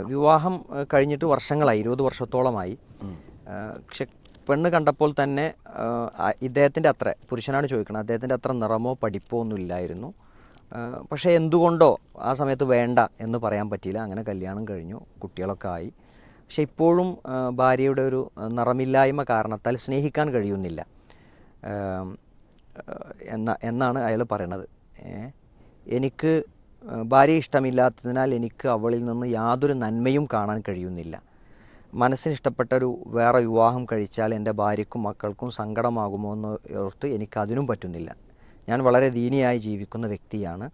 വിവാഹം കഴിഞ്ഞിട്ട് വർഷങ്ങളായി ഇരുപത് വർഷത്തോളമായി. പക്ഷെ പെണ്ണ് കണ്ടപ്പോൾ തന്നെ ഇദ്ദേഹത്തിന്റെ അത്ര പുരുഷനാണ് ചോദിക്കുന്നത് അദ്ദേഹത്തിന്റെ അത്ര നിറമോ പഠിപ്പോ ഒന്നും ഇല്ലായിരുന്നു. പക്ഷേ എന്തുകൊണ്ടോ ആ സമയത്ത് വേണ്ട എന്ന് പറയാൻ പറ്റിയില്ല. അങ്ങനെ കല്യാണം കഴിഞ്ഞു കുട്ടികളൊക്കെ ആയി. പക്ഷെ ഇപ്പോഴും ഭാര്യയുടെ ഒരു നിറമില്ലായ്മ കാരണത്താൽ സ്നേഹിക്കാൻ കഴിയുന്നില്ല. എന്ന എന്നാണ് അയാൾ പറയണത്. എനിക്ക് ഏഹ്, ഭാര്യയെ ഇഷ്ടമില്ലാത്തതിനാൽ എനിക്ക് അവളിൽ നിന്ന് യാതൊരു നന്മയും കാണാൻ കഴിയുന്നില്ല. മനസ്സിന് ഇഷ്ടപ്പെട്ട ഒരു വേറെ വിവാഹം കഴിച്ചാൽ എന്റെ ഭാര്യയ്ക്കും മക്കൾക്കും സങ്കടമാകുമോ എന്ന് ഓർത്ത് എനിക്കതിനും പറ്റുന്നില്ല. ഞാൻ വളരെ ദീനിയായി ജീവിക്കുന്ന വ്യക്തിയാണ്.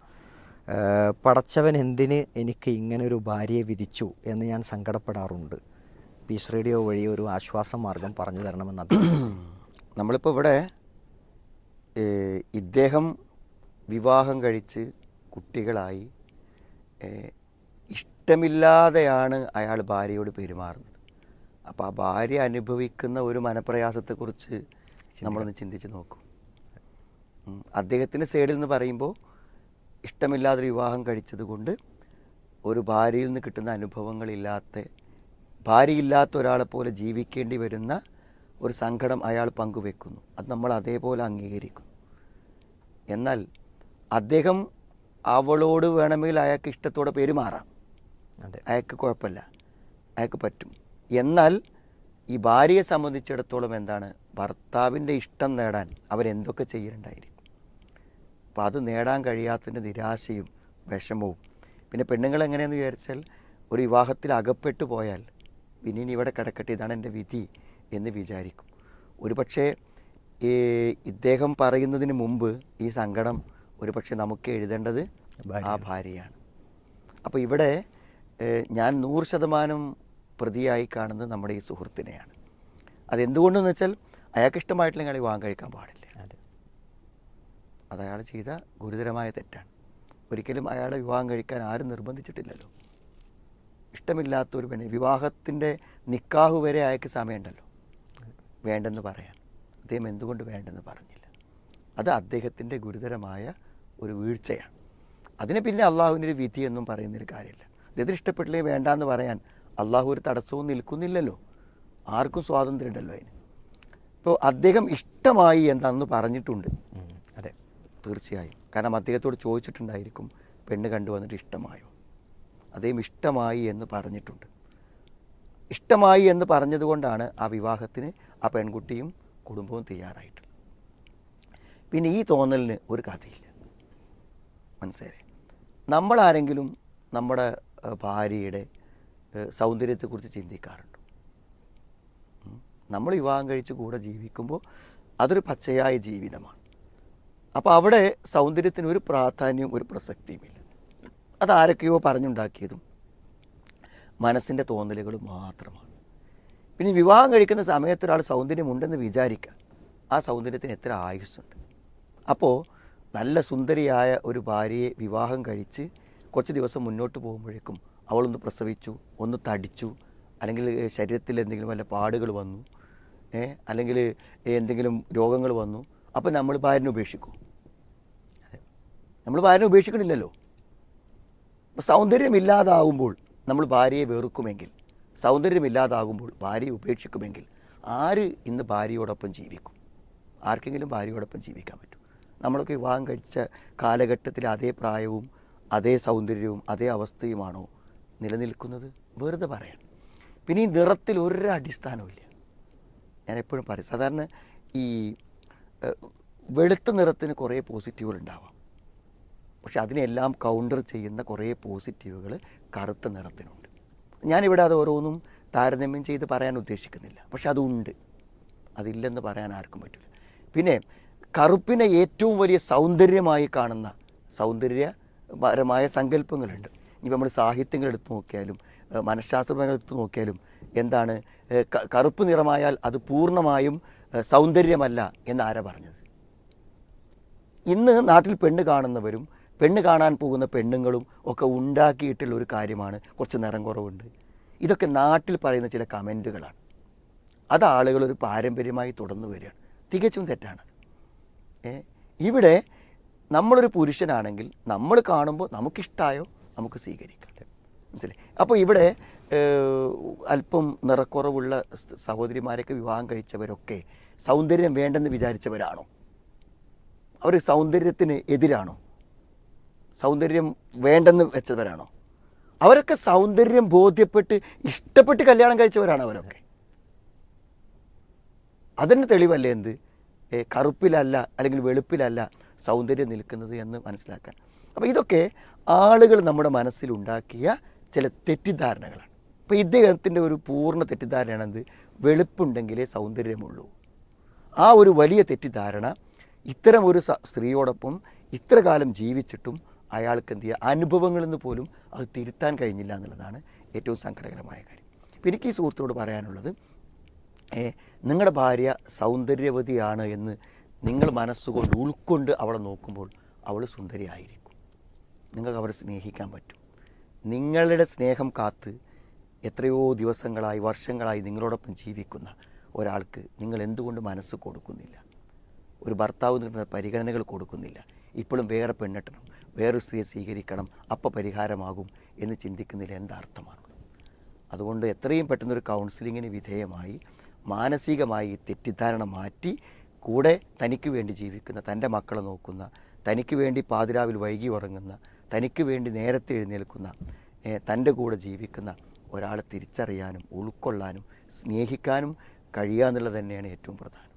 പടച്ചവൻ എന്തിന് എനിക്ക് ഇങ്ങനൊരു ഭാര്യയെ വിധിച്ചു എന്ന് ഞാൻ സങ്കടപ്പെടാറുണ്ട്. പീസ് റേഡിയോ വഴി ഒരു ആശ്വാസ മാർഗം പറഞ്ഞു തരണമെന്ന് നമ്മളിപ്പോൾ ഇവിടെ ഇദ്ദേഹം വിവാഹം കഴിച്ച് കുട്ടികളായി ഇഷ്ടമില്ലാതെയാണ് അയാൾ ഭാര്യയോട് പെരുമാറുന്നത്. അപ്പോൾ ആ ഭാര്യ അനുഭവിക്കുന്ന ഒരു മനപ്രയാസത്തെക്കുറിച്ച് നമ്മളൊന്ന് ചിന്തിച്ച് നോക്കും. അദ്ദേഹത്തിന്റെ സൈഡിൽ നിന്ന് പറയുമ്പോൾ ഇഷ്ടമില്ലാതൊരു വിവാഹം കഴിച്ചതുകൊണ്ട് ഒരു ഭാര്യയിൽ നിന്ന് കിട്ടുന്ന അനുഭവങ്ങളില്ലാത്ത ഭാര്യയില്ലാത്ത ഒരാളെപ്പോലെ പോലെ ജീവിക്കേണ്ടി വരുന്ന ഒരു സങ്കടം അയാൾ പങ്കുവെക്കുന്നു. അത് നമ്മൾ അതേപോലെ അംഗീകരിക്കുന്നു. എന്നാൽ അദ്ദേഹം അവളോട് വേണമെങ്കിൽ അയാൾക്ക് ഇഷ്ടത്തോടെ പെരുമാറാം അതെ. അയാൾക്ക് കുഴപ്പമില്ല. അയാൾക്ക് പറ്റും. എന്നാൽ ഈ ഭാര്യയെ സംബന്ധിച്ചിടത്തോളം എന്താണ്? ഭർത്താവിന്റെ ഇഷ്ടം നേടാൻ അവരെന്തൊക്കെ ചെയ്യുന്നുണ്ടായിരിക്കും അപ്പോൾ അത് നേടാൻ കഴിയാത്തതിന്റെ നിരാശയും വിഷമവും. പിന്നെ പെണ്ണുങ്ങൾ എങ്ങനെയെന്ന് വിചാരിച്ചാൽ ഒരു വിവാഹത്തിൽ അകപ്പെട്ടു പോയാൽ പിന്നെ ഇനി ഇവിടെ കിടക്കട്ടെ ഇതാണ് എന്റെ വിധി എന്ന് വിചാരിക്കും. ഒരു പക്ഷേ ഈ ഇദ്ദേഹം പറയുന്നതിന് മുമ്പ് ഈ സങ്കടം ഒരു പക്ഷേ നമുക്ക് എഴുതേണ്ടത് ആ ഭാര്യയാണ്. അപ്പോൾ ഇവിടെ ഞാൻ നൂറ് ശതമാനം പ്രതിയായി കാണുന്നത് നമ്മുടെ ഈ സുഹൃത്തിനെയാണ്. അതെന്തുകൊണ്ടെന്ന് വെച്ചാൽ അയാൾക്ക് ഇഷ്ടമായിട്ടുള്ള അയാൾ വിവാഹം കഴിക്കാൻ പാടില്ല. അത്. അയാൾ ചെയ്ത ഗുരുതരമായ തെറ്റാണ്. ഒരിക്കലും അയാളെ വിവാഹം കഴിക്കാൻ ആരും നിർബന്ധിച്ചിട്ടില്ലല്ലോ. ഇഷ്ടമില്ലാത്ത ഒരു പെണ്ണ് വിവാഹത്തിന്റെ നിക്കാഹ് വരെ അയാൾക്ക് സമയമുണ്ടല്ലോ. വേണ്ടെന്ന് പറയാൻ. അദ്ദേഹം എന്തുകൊണ്ട് വേണ്ടെന്ന് പറഞ്ഞില്ല? അത് അദ്ദേഹത്തിന്റെ ഗുരുതരമായ ഒരു വീഴ്ചയാണ്. അതിന് പിന്നെ അള്ളാഹുവിന്റെ ഒരു വിധി എന്നും പറയുന്നൊരു കാര്യമില്ല. അദ്ദേഹത്തിന് വേണ്ട എന്ന് പറയാൻ അള്ളാഹു ഒരു തടസ്സവും നിൽക്കുന്നില്ലല്ലോ. ആർക്കും സ്വാതന്ത്ര്യം ഉണ്ടല്ലോ അതിന്. ഇപ്പോൾ അദ്ദേഹം ഇഷ്ടമായി എന്താണെന്ന് പറഞ്ഞിട്ടുണ്ട്. അതെ. തീർച്ചയായും. കാരണം അദ്ദേഹത്തോട് ചോദിച്ചിട്ടുണ്ടായിരിക്കും പെണ്ണ് കണ്ടുവന്നിട്ട് ഇഷ്ടമായോ? അദ്ദേഹം ഇഷ്ടമായി എന്ന് പറഞ്ഞിട്ടുണ്ട്. ഇഷ്ടമായി എന്ന് പറഞ്ഞതുകൊണ്ടാണ് ആ വിവാഹത്തിന് ആ പെൺകുട്ടിയും കുടുംബവും തയ്യാറായിട്ടുള്ളത്. പിന്നെ ഈ തോന്നലിന് ഒരു കഥയില്ല. മനസ്സിലായി നമ്മളാരെങ്കിലും നമ്മുടെ ഭാര്യയുടെ സൗന്ദര്യത്തെക്കുറിച്ച് ചിന്തിക്കാറുണ്ട്? നമ്മൾ വിവാഹം കഴിച്ച് കൂടെ ജീവിക്കുമ്പോൾ അതൊരു പച്ചയായ ജീവിതമാണ്. അപ്പോൾ അവിടെ സൗന്ദര്യത്തിന് ഒരു പ്രാധാന്യവും ഒരു പ്രസക്തിയുമില്ല. അത് ആരൊക്കെയോ പറഞ്ഞുണ്ടാക്കിയതും മനസ്സിന്റെ തോന്നലുകൾ മാത്രമാണ്. പിന്നെ വിവാഹം കഴിക്കുന്ന സമയത്ത് ഒരാൾ സൗന്ദര്യമുണ്ടെന്ന് വിചാരിക്കുക ആ സൗന്ദര്യത്തിന് എത്ര ആയുസ്സുണ്ട്? അപ്പോൾ നല്ല സുന്ദരിയായ ഒരു ഭാര്യയെ വിവാഹം കഴിച്ച് കുറച്ച് ദിവസം മുന്നോട്ട് പോകുമ്പോഴേക്കും അവളൊന്ന് പ്രസവിച്ചു ഒന്ന് തടിച്ചു അല്ലെങ്കിൽ ശരീരത്തിൽ എന്തെങ്കിലും വല്ല പാടുകൾ വന്നു അല്ലെങ്കിൽ എന്തെങ്കിലും രോഗങ്ങൾ വന്നു. അപ്പം നമ്മൾ ഭാര്യനെ ഉപേക്ഷിക്കും. നമ്മൾ ഭാര്യനെ ഉപേക്ഷിക്കണില്ലല്ലോ. സൗന്ദര്യമില്ലാതാകുമ്പോൾ നമ്മൾ ഭാര്യയെ വെറുക്കുമെങ്കിൽ സൗന്ദര്യമില്ലാതാകുമ്പോൾ ഭാര്യയെ ഉപേക്ഷിക്കുമെങ്കിൽ ആര് ഇന്ന് ഭാര്യയോടൊപ്പം ജീവിക്കും? ആർക്കെങ്കിലും ഭാര്യയോടൊപ്പം ജീവിക്കാൻ പറ്റും. നമ്മളൊക്കെ വിവാഹം കഴിച്ച കാലഘട്ടത്തിൽ അതേ പ്രായവും അതേ സൗന്ദര്യവും അതേ അവസ്ഥയുമാണോ നിലനിൽക്കുന്നത്? വെറുതെ പറയണം. പിന്നെ ഈ നിറത്തിൽ ഒരു അടിസ്ഥാനവുമില്ല ഞാൻ എപ്പോഴും പറയും സാധാരണ ഈ വെളുത്ത നിറത്തിന് കുറേ പോസിറ്റീവുകൾ ഉണ്ടാവാം. പക്ഷെ അതിനെല്ലാം കൗണ്ടർ ചെയ്യുന്ന കുറേ പോസിറ്റീവുകൾ കറുത്ത നിറത്തിനുണ്ട്. ഞാനിവിടെ അത് ഓരോന്നും താരതമ്യം ചെയ്ത് പറയാൻ ഉദ്ദേശിക്കുന്നില്ല. പക്ഷെ അതുണ്ട്. അതില്ലെന്ന് പറയാൻ ആർക്കും പറ്റില്ല. പിന്നെ കറുപ്പിനെ ഏറ്റവും വലിയ സൗന്ദര്യമായി കാണുന്ന സൗന്ദര്യപരമായ സങ്കല്പങ്ങളുണ്ട്. ഇനി നമ്മൾ സാഹിത്യങ്ങൾ എടുത്തു നോക്കിയാലും മനഃശാസ്ത്രപരങ്ങൾ എടുത്തു നോക്കിയാലും എന്താണ് കറുപ്പ് നിറമായാൽ അത് പൂർണമായും സൗന്ദര്യമല്ല എന്നാരാ പറഞ്ഞത്? ഇന്ന് നാട്ടിൽ പെണ്ണ് കാണുന്നവരും പെണ്ണ് കാണാൻ പോകുന്ന പെണ്ണുങ്ങളും ഒക്കെ ഉണ്ടാക്കിയിട്ടുള്ള ഒരു കാര്യമാണ് കുറച്ച് നിറം കുറവുണ്ട്. ഇതൊക്കെ നാട്ടിൽ പറയുന്ന ചില കമന്റുകളാണ്. അത് ആളുകളൊരു പാരമ്പര്യമായി തുടർന്നു വരികയാണ്. തികച്ചും തെറ്റാണത്. ഇവിടെ നമ്മളൊരു പുരുഷനാണെങ്കിൽ നമ്മൾ കാണുമ്പോൾ നമുക്കിഷ്ടമായോ നമുക്ക് സ്വീകരിക്കാം. മനസ്സിലായി? അപ്പോൾ ഇവിടെ അല്പം നിറക്കുറവുള്ള സഹോദരിമാരൊക്കെ വിവാഹം കഴിച്ചവരൊക്കെ സൗന്ദര്യം വേണ്ടെന്ന് വിചാരിച്ചവരാണോ? അവർ സൗന്ദര്യത്തിന് എതിരാണോ? സൗന്ദര്യം വേണ്ടെന്ന് വെച്ചവരാണോ? അവരൊക്കെ സൗന്ദര്യം ബോധ്യപ്പെട്ട് ഇഷ്ടപ്പെട്ട് കല്യാണം കഴിച്ചവരാണ് അവരൊക്കെ. അതിന് തെളിവല്ലേ എന്ത്? കറുപ്പിലല്ല അല്ലെങ്കിൽ വെളുപ്പിലല്ല സൗന്ദര്യം നിൽക്കുന്നത് എന്ന് മനസ്സിലാക്കാൻ. അപ്പോൾ ഇതൊക്കെ ആളുകൾ നമ്മുടെ മനസ്സിലുണ്ടാക്കിയ ചില തെറ്റിദ്ധാരണകളാണ്. അപ്പോൾ ഇദ്ദേഹത്തിന്റെ ഒരു പൂർണ തെറ്റിദ്ധാരണയാണെന്ത് വെളുപ്പുണ്ടെങ്കിലേ സൗന്ദര്യമുള്ളൂ. ആ ഒരു വലിയ തെറ്റിദ്ധാരണ ഇത്തരം ഒരു സ്ത്രീയോടൊപ്പം ഇത്ര കാലം ജീവിച്ചിട്ടും അയാൾക്ക് എന്ത് ചെയ്യുക അനുഭവങ്ങളിൽ നിന്ന് പോലും അത് തിരുത്താൻ കഴിഞ്ഞില്ല എന്നുള്ളതാണ് ഏറ്റവും സങ്കടകരമായ കാര്യം. അപ്പോൾ എനിക്ക് ഈ സുഹൃത്തിനോട് പറയാനുള്ളത് നിങ്ങളുടെ ഭാര്യ സൗന്ദര്യവതിയാണ് എന്ന് നിങ്ങൾ മനസ്സുകൊണ്ട് ഉൾക്കൊണ്ട് അവളെ നോക്കുമ്പോൾ അവൾ സുന്ദരിയായിരിക്കും. നിങ്ങൾക്ക് അവരെ സ്നേഹിക്കാൻ പറ്റും. നിങ്ങളുടെ സ്നേഹം കാത്ത് എത്രയോ ദിവസങ്ങളായി വർഷങ്ങളായി നിങ്ങളോടൊപ്പം ജീവിക്കുന്ന ഒരാൾക്ക് നിങ്ങൾ എന്തുകൊണ്ട് മനസ്സ് കൊടുക്കുന്നില്ല? ഒരു ഭർത്താവ് പരിഗണനകൾ കൊടുക്കുന്നില്ല. ഇപ്പോഴും വേറെ പെണ്ണെട്ടണം വേറൊരു സ്ത്രീയെ സ്വീകരിക്കണം അപ്പോൾ പരിഹാരമാകും എന്ന് ചിന്തിക്കുന്നതിൽ എന്താർത്ഥമാണ്? അതുകൊണ്ട് എത്രയും പെട്ടെന്നൊരു കൗൺസിലിങ്ങിന് വിധേയമായി മാനസികമായി തെറ്റിദ്ധാരണ മാറ്റി കൂടെ തനിക്ക് വേണ്ടി ജീവിക്കുന്ന തന്റെ മക്കളെ നോക്കുന്ന തനിക്ക് വേണ്ടി പാതിരാവിൽ വൈകി ഉറങ്ങുന്ന തനിക്ക് വേണ്ടി നേരത്തെ എഴുന്നേൽക്കുന്ന തന്റെ കൂടെ ജീവിക്കുന്ന ഒരാളെ തിരിച്ചറിയാനും ഉൾക്കൊള്ളാനും സ്നേഹിക്കാനും കഴിയുക എന്നുള്ളത് തന്നെയാണ് ഏറ്റവും പ്രധാനം.